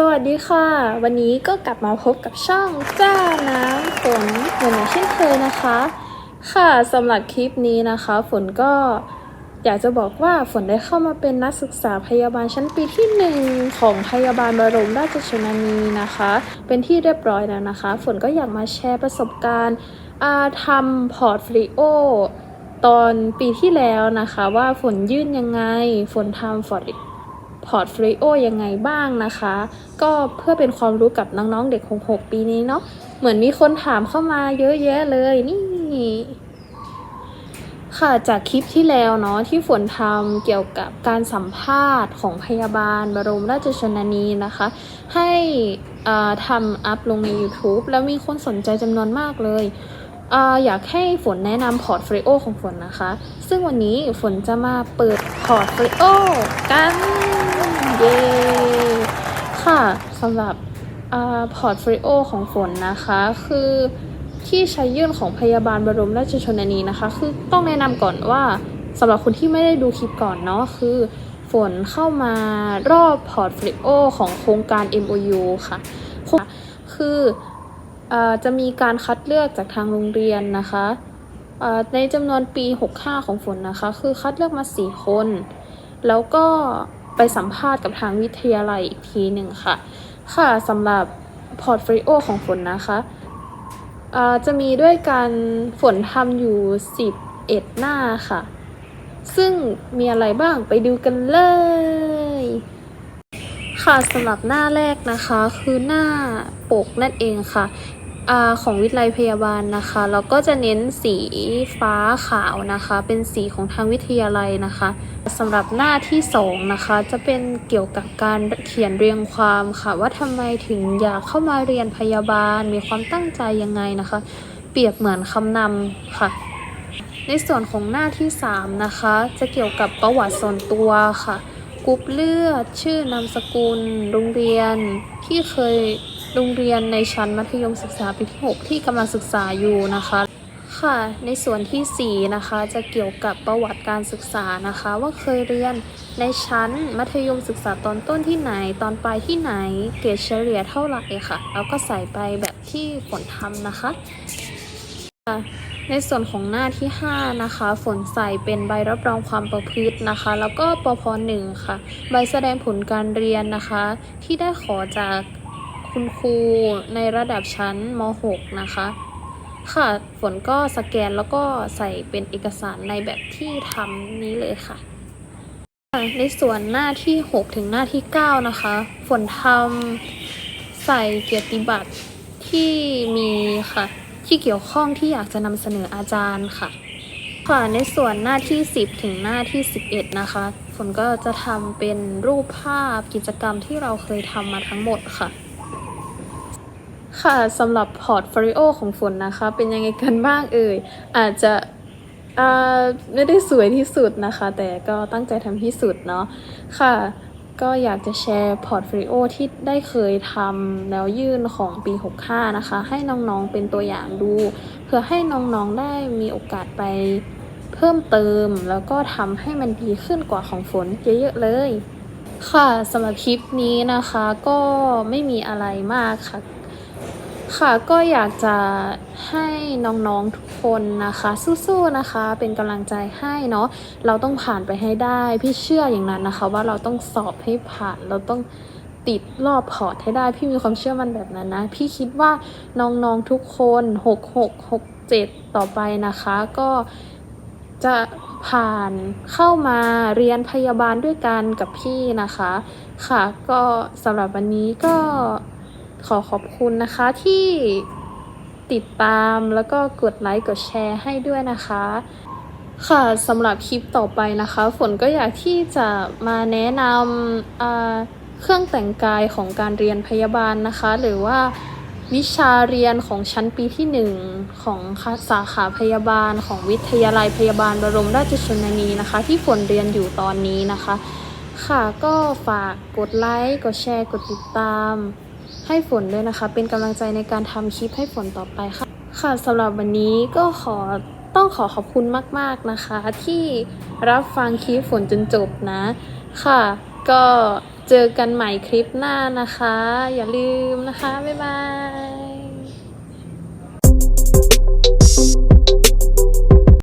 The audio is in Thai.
สวัสดีค่ะ วันนี้ก็กลับมาพบกับช่องจ้าน้ำฝนเหมือนเช่นเคยนะคะ ค่ะสำหรับคลิปนี้นะคะ ฝนก็อยากจะบอกว่าฝนได้เข้ามาเป็นนักศึกษาพยาบาลชั้นปีที่หนึ่งของพยาบาลบรมราชชนนีนะคะ เป็นที่เรียบร้อยแล้วนะคะ ฝนก็อยากมาแชร์ประสบการณ์อาทำพอร์ตฟิโอตอนปีที่แล้วนะคะ ว่าฝนยื่นยังไง ฝนทำฟอร์ด พอร์ตฟลิโอยังไงบ้างนะคะ ก็เพื่อเป็นความรู้กับน้องๆเด็ก 66 ปีนี้เนาะเหมือนมีคนถามเข้ามาเยอะแยะเลยนี่ค่ะจากคลิปที่แล้วเนาะที่ฝนทำเกี่ยวกับการสัมภาษณ์ของพยาบาล บรมราชชนนีนะคะ ให้ทำอัพลงใน YouTube แล้วมีคนสนใจจำนวนมากเลยออยากให้ฝนแนะนำพอร์ตฟลิโอของฝนนะคะ ซึ่งวันนี้ฝนจะมาเปิดพอร์ตฟลิโอกัน เย้ค่ะสำหรับพอร์ตฟลิโอของฝนนะคะคือที่ใช้ยื่นของพยาบาลบรมราชชนนีนะคะ คือต้องแนะนำก่อนว่าสำหรับคนที่ไม่ได้ดูคลิปก่อนเนาะคือฝนเข้ามารอบพอร์ตฟลิโอของโครงการ MOU ค่ะ คืออจะมีการคัดเลือกจากทางโรงเรียนนะคะ ในจำนวนปี 65 ของฝนนะคะ คือคัดเลือกมา 4 คน แล้วก็ ไปสัมภาษณ์กับทางวิทยาลัยอีกทีหนึ่งค่ะ ค่ะสำหรับพอร์ตฟลิโอของฝนนะคะจะมีด้วยการฝนทำอยู่ 11 หน้าค่ะ ซึ่งมีอะไรบ้างไปดูกันเลย ค่ะสำหรับหน้าแรกนะคะคือหน้าปกนั่นเองค่ะ ของวิทยาลัยพยาบาลนะคะแล้วก็จะเน้นสีฟ้าขาวนะคะ เป็นสีของทางวิทยาลัยนะคะสำหรับหน้าที่สองนะคะจะเป็นเกี่ยวกับการเขียนเรียงความค่ะ ว่าทำไมถึงอยากเข้ามาเรียนพยาบาล มีความตั้งใจยังไงนะคะ เปรียบเหมือนคำนำค่ะ ในส่วนของหน้าที่3นะคะจะเกี่ยวกับประวัติส่วนตัวค่ะกรุ๊ปเลือด ชื่อนามสกุล โรงเรียนที่เคย โรงเรียนในชั้นมัธยมศึกษาปีที่ 6 ที่กำลังศึกษาอยู่นะคะ ค่ะ ในส่วนที่ 4 นะคะจะเกี่ยวกับประวัติการศึกษานะคะ ว่าเคยเรียนในชั้นมัธยมศึกษาตอนต้นที่ไหน ตอนปลายที่ไหน เกรดเฉลี่ยเท่าไหร่ค่ะ แล้วก็ใส่ไปแบบที่ฝนทำนะคะในส่วนของหน้าที่ 5 นะคะ ฝนใส่เป็นใบรับรองความประพฤตินะคะ แล้วก็ปพหนึ่งค่ะ ใบแสดงผลการเรียนนะคะ ที่ได้ขอจาก คุณครูในระดับชั้นม .6 นะคะ ค่ะ ฝนก็สแกนแล้วก็ใส่เป็นเอกสารในแบบที่ทำนี้เลยค่ะ ในส่วนหน้าที่ 6 ถึงหน้าที่ 9 นะคะ ฝนทำใส่เกียรติบัตรที่มีค่ะ ที่เกี่ยวข้องที่อยากจะนำเสนออาจารย์ค่ะค่ะในส่วนหน้าที่ 10 ถึงหน้าที่ 11 นะคะฝนก็จะทำเป็นรูปภาพกิจกรรมที่เราเคยทำมาทั้งหมดค่ะ ค่ะสำหรับพอร์ตโฟลิโอของฝนนะคะ เป็นยังไงกันบ้างเอ่ย อาจจะไม่ได้สวยที่สุดนะคะ แต่ก็ตั้งใจทำที่สุดเนาะค่ะ ก็อยากจะแชร์พอร์ตโฟลิโอที่ได้เคยทำแล้วยื่นของปี 65 นะคะ ให้น้องๆเป็นตัวอย่างดู เพื่อให้น้องๆได้มีโอกาสไปเพิ่มเติมแล้วก็ทำให้มันดีขึ้นกว่าของฝนเยอะๆเลย ค่ะสำหรับคลิปนี้นะคะก็ไม่มีอะไรมากค่ะ ค่ะก็อยากจะให้น้องๆทุกคนนะคะสู้ๆนะคะ เป็นกำลังใจให้เนาะเราต้องผ่านไปให้ได้ พี่เชื่ออย่างนั้นนะคะ ว่าเราต้องสอบให้ผ่านเราต้องติดรอบพอร์ตให้ได้ พี่มีความเชื่อมันแบบนั้นนะ พี่คิดว่าน้องๆทุกคน6 6 6 7 ต่อไปนะคะ ก็จะผ่านเข้ามาเรียนพยาบาลด้วยกันกับพี่นะคะ ค่ะ ก็สำหรับวันนี้ก็ ขอขอบคุณนะคะที่ติดตามแล้วก็กดไลค์กดแชร์ให้ด้วยนะคะ ค่ะสำหรับคลิปต่อไปนะคะ ฝนก็อยากที่จะมาแนะนำเครื่องแต่งกายของการเรียนพยาบาลนะคะ หรือว่าวิชาเรียนของชั้นปีที่หนึ่งของสาขาพยาบาล ของวิทยาลัยพยาบาลบรมราชชนนีนะคะ ที่ฝนเรียนอยู่ตอนนี้นะคะ ค่ะก็ฝากกดไลค์กดแชร์กดติดตาม ให้ฝนด้วยนะคะ เป็นกำลังใจในการทำคลิปให้ฝนต่อไปค่ะ ค่ะสำหรับวันนี้ก็ขอต้องขอขอบคุณมาก ๆ นะคะ ที่รับฟังคลิปฝนจนจบนะ ค่ะ ก็เจอกันใหม่คลิปหน้านะคะ อย่าลืมนะคะ บ๊ายบาย